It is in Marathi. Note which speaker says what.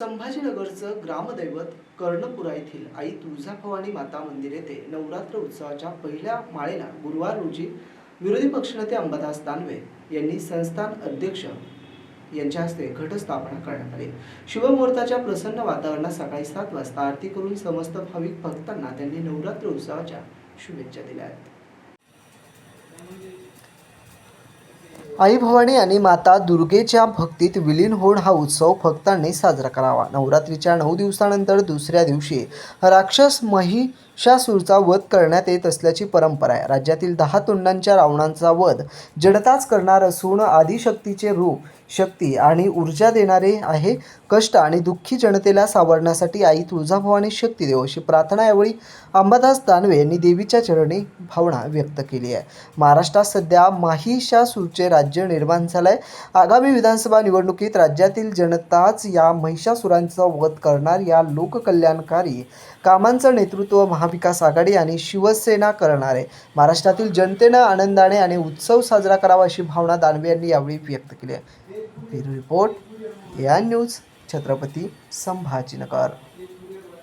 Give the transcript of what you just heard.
Speaker 1: संभाजीनगरचं ग्रामदैवत कर्णपुरा येथील आई तुळजाभवानी माता मंदिर येथे नवरात्र उत्सवाच्या पहिल्या माळेला गुरुवार रोजी विरोधी पक्षनेते अंबादास दानवे यांनी संस्थान अध्यक्ष यांच्या हस्ते घटस्थापना करण्यात आली. शिवमुहूर्ताच्या प्रसन्न वातावरणात सकाळी सात वाजता आरती करून समस्त भाविक भक्तांना त्यांनी नवरात्र उत्सवाच्या शुभेच्छा दिल्या आहेत. आई भवानी आणि माता दुर्गेच्या भक्तीत विलीन होऊन हा उत्सव भक्तांनी साजरा करावा. नवरात्रीच्या नऊ दिवसानंतर दुसऱ्या दिवशी राक्षस शासूरचा वध करण्यात येत असल्याची परंपरा आहे. राज्यातील दहा तोंडांच्या रावणांचा वध जडताच करणार असून आदिशक्तीचे रूप शक्ती आणि ऊर्जा देणारे आहे. कष्ट आणि दुःखी जनतेला सावरण्यासाठी आई तुळजाभवानी शक्ती देव अशी प्रार्थना यावेळी अंबादास दानवे यांनी देवीच्या चरणी भावना व्यक्त केली आहे. महाराष्ट्रात सध्या माहिषासूरचे राज्य निर्माण झालंय. आगामी विधानसभा निवडणुकीत राज्यातील जनताच या महिषासुरांचा वध करणार या लोककल्याणकारी कामांचं नेतृत्व महा महाविकास आघाडी आणि शिवसेना करणार. आहे महाराष्ट्रातील जनतेनं आनंदाने आणि उत्सव साजरा करावा अशी भावना दानवे यांनी यावेळी व्यक्त केली आहे. रिपोर्ट या न्यूज छत्रपती संभाजीनगर.